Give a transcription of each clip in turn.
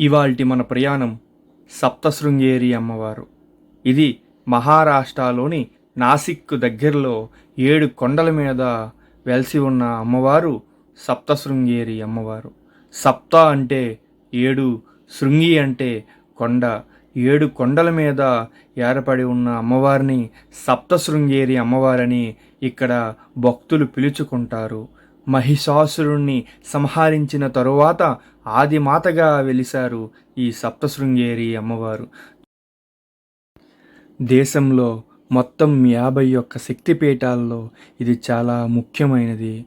ఇవాల్టి మన ప్రయాణం సప్తశృంగేరి అమ్మవారు. ఇది మహారాష్ట్రలోని నాసిక్ దగ్గరలో ఏడు కొండల మీద వెలిసి ఉన్న అమ్మవారు సప్తశృంగేరి అమ్మవారు. సప్త అంటే ఏడు శృంగి అంటే కొండ. ఏడు కొండల మీద ఏర్పడి ఉన్న అమ్మవారిని సప్తశృంగేరి అమ్మవారని ఇక్కడ భక్తులు పిలుచుకుంటారు. మహిషాసురుణ్ణి సంహరించిన తరువాత ఆదిమాతగా వెలిశారు ఈ సప్తశృంగేరి అమ్మవారు. దేశంలో మొత్తం యాభై ఒక్క శక్తిపీఠాల్లో ఇది చాలా ముఖ్యమైనది.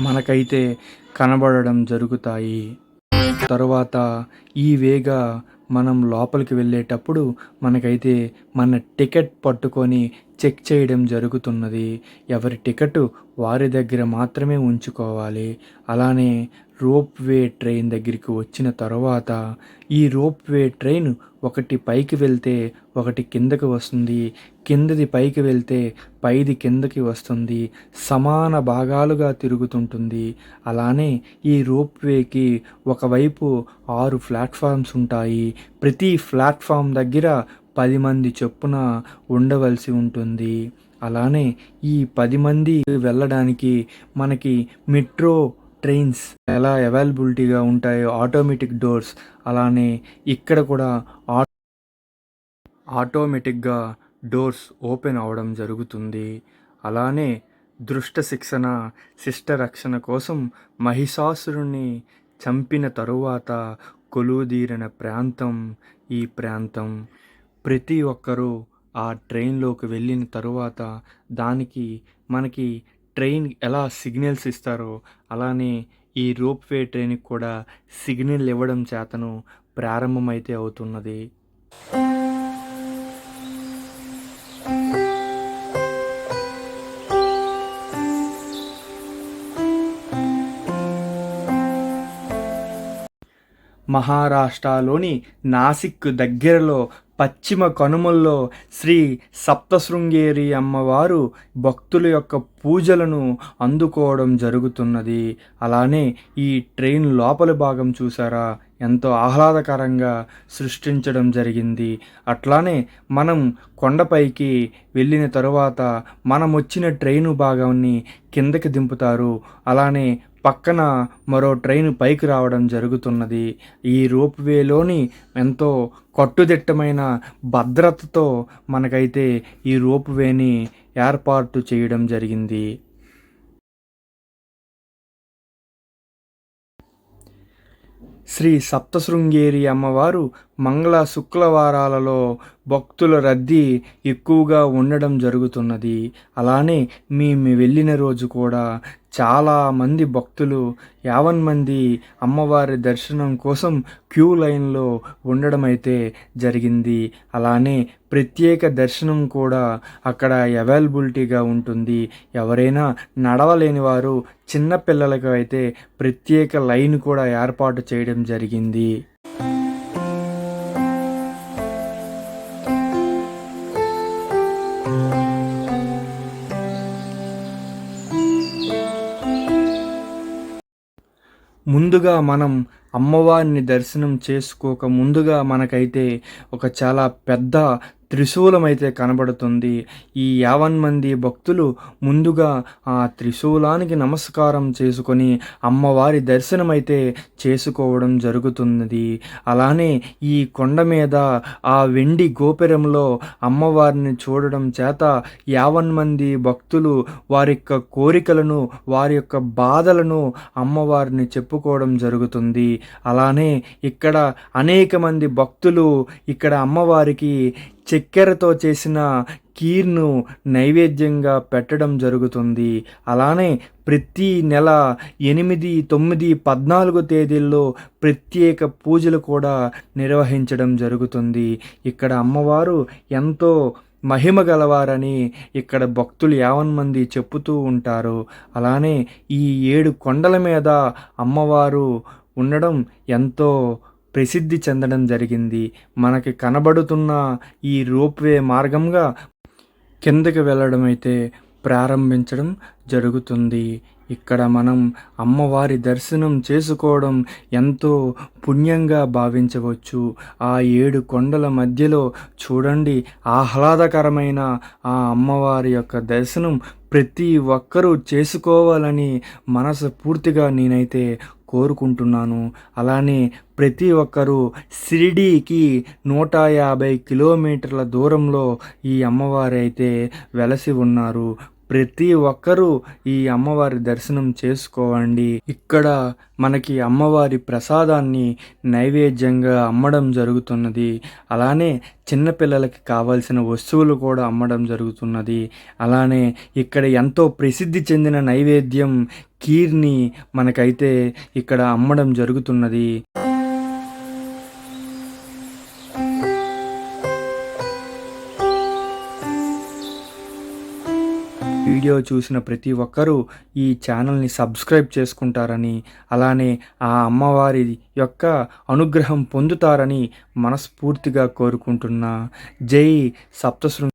మనకైతే కనబడడం జరుగుతాయి. తర్వాత ఈ వేగ మనం లోపలికి వెళ్ళేటప్పుడు మనకైతే మన టికెట్ పట్టుకొని చెక్ చేయడం జరుగుతున్నది. ఎవరి టికెట్ వారి దగ్గర మాత్రమే ఉంచుకోవాలి. అలానే రోప్ వే ట్రైన్ దగ్గరికి వచ్చిన తర్వాత ఈ రోప్ వే ట్రైన్ ఒకటి పైకి వెళ్తే ఒకటి కిందకి వస్తుంది. కిందది పైకి వెళ్తే పైది కిందకి వస్తుంది. సమాన భాగాలుగా తిరుగుతుంటుంది. అలానే ఈ రోప్ వేకి ఒకవైపు ఆరు ప్లాట్ఫామ్స్ ఉంటాయి. ప్రతి ప్లాట్ఫామ్ దగ్గర పది మంది చొప్పున ఉండవలసి ఉంటుంది. అలానే ఈ పది మంది వెళ్ళడానికి మనకి మెట్రో ట్రైన్స్ ఎలా అవైలబిలిటీగా ఉంటాయో ఆటోమేటిక్ డోర్స్ అలానే ఇక్కడ కూడా ఆటోమేటిక్గా డోర్స్ ఓపెన్ అవడం జరుగుతుంది. అలానే దృష్ట శిక్షణ శిష్ట రక్షణ కోసం మహిషాసురుణ్ణి చంపిన తరువాత కొలువుదీరిన ప్రాంతం ఈ ప్రాంతం. ప్రతి ఒక్కరూ ఆ ట్రైన్లోకి వెళ్ళిన తరువాత దానికి మనకి ట్రైన్ ఎలా సిగ్నల్స్ ఇస్తారో అలానే ఈ రోప్ వే ట్రైన్కి కూడా సిగ్నల్ ఇవ్వడం చేతను ప్రారంభమైతే అవుతున్నది. మహారాష్ట్రలోని నాసిక్ దగ్గరలో పశ్చిమ కనుమల్లో శ్రీ సప్తశృంగేరి అమ్మవారు భక్తుల యొక్క పూజలను అందుకోవడం జరుగుతున్నది. అలానే ఈ ట్రైన్ లోపలి భాగం చూసారా? ఎంతో ఆహ్లాదకరంగా సృష్టించడం జరిగింది. అట్లానే మనం కొండపైకి వెళ్ళిన తరువాత మనం వచ్చిన ట్రైను భాగాన్ని కిందకి దింపుతారు. అలానే పక్కన మరో ట్రైన్ పైకి రావడం జరుగుతున్నది. ఈ రోప్వేలోని ఎంతో కట్టుదిట్టమైన భద్రతతో మనకైతే ఈ రోప్వేని ఏర్పాటు చేయడం జరిగింది. శ్రీ సప్తశృంగేరి అమ్మవారు మంగళ శుక్రవారాలలో భక్తుల రద్దీ ఎక్కువగా ఉండడం జరుగుతున్నది. అలానే మేము వెళ్ళిన రోజు కూడా చాలామంది భక్తులు యావన్ మంది అమ్మవారి దర్శనం కోసం క్యూ లైన్లో ఉండడం అయితే జరిగింది. అలానే ప్రత్యేక దర్శనం కూడా అక్కడ అవైలబిలిటీగా ఉంటుంది. ఎవరైనా నడవలేని వారు చిన్నపిల్లలకు అయితే ప్రత్యేక లైన్ కూడా ఏర్పాటు చేయడం జరిగింది. ముందుగా మనం అమ్మవారిని దర్శనం చేసుకోక ముందుగా మనకైతే ఒక చాలా పెద్ద త్రిశూలం అయితే కనబడుతుంది. ఈ యావన్ మంది భక్తులు ముందుగా ఆ త్రిశూలానికి నమస్కారం చేసుకొని అమ్మవారి దర్శనం అయితే చేసుకోవడం జరుగుతున్నది. అలానే ఈ కొండ మీద ఆ వెండి గోపురంలో అమ్మవారిని చూడడం చేత యావన్ మంది భక్తులు వారి యొక్క కోరికలను వారి యొక్క బాధలను అమ్మవారిని చెప్పుకోవడం జరుగుతుంది. అలానే ఇక్కడ అనేక మంది భక్తులు ఇక్కడ అమ్మవారికి చక్కెరతో చేసిన కీర్ను నైవేద్యంగా పెట్టడం జరుగుతుంది. అలానే ప్రతి నెల ఎనిమిది తొమ్మిది పద్నాలుగు తేదీల్లో ప్రత్యేక పూజలు కూడా నిర్వహించడం జరుగుతుంది. ఇక్కడ అమ్మవారు ఎంతో మహిమ గలవారని ఇక్కడ భక్తులు యావన్ మంది చెప్పుతూ ఉంటారు. అలానే ఈ ఏడు కొండల మీద అమ్మవారు ఉండడం ఎంతో ప్రసిద్ధి చెందడం జరిగింది. మనకి కనబడుతున్న ఈ రోప్వే మార్గంగా కిందకి వెళ్ళడం అయితే ప్రారంభించడం జరుగుతుంది. ఇక్కడ మనం అమ్మవారి దర్శనం చేసుకోవడం ఎంతో పుణ్యంగా భావించవచ్చు. ఆ ఏడు కొండల మధ్యలో చూడండి ఆహ్లాదకరమైన ఆ అమ్మవారి యొక్క దర్శనం ప్రతి ఒక్కరూ చేసుకోవాలని మనసు పూర్తిగా నేనైతే కోరుకుంటున్నాను. అలానే ప్రతి ఒక్కరూ షిరిడీకి నూట యాభై కిలోమీటర్ల దూరంలో ఈ అమ్మవారైతే వెలసి ఉన్నారు. ప్రతి ఒక్కరూ ఈ అమ్మవారి దర్శనం చేసుకోవండి. ఇక్కడ మనకి అమ్మవారి ప్రసాదాన్ని నైవేద్యంగా అమ్మడం జరుగుతున్నది. అలానే చిన్నపిల్లలకి కావాల్సిన వస్తువులు కూడా అమ్మడం జరుగుతున్నది. అలానే ఇక్కడ ఎంతో ప్రసిద్ధి చెందిన నైవేద్యం కీర్ని మనకైతే ఇక్కడ అమ్మడం జరుగుతున్నది. వీడియో చూసిన ప్రతి ఒక్కరూ ఈ ఛానల్ని సబ్స్క్రైబ్ చేసుకుంటారని అలానే ఆ అమ్మవారి యొక్క అనుగ్రహం పొందుతారని మనస్ఫూర్తిగా కోరుకుంటున్నా. జై సప్తశృంగ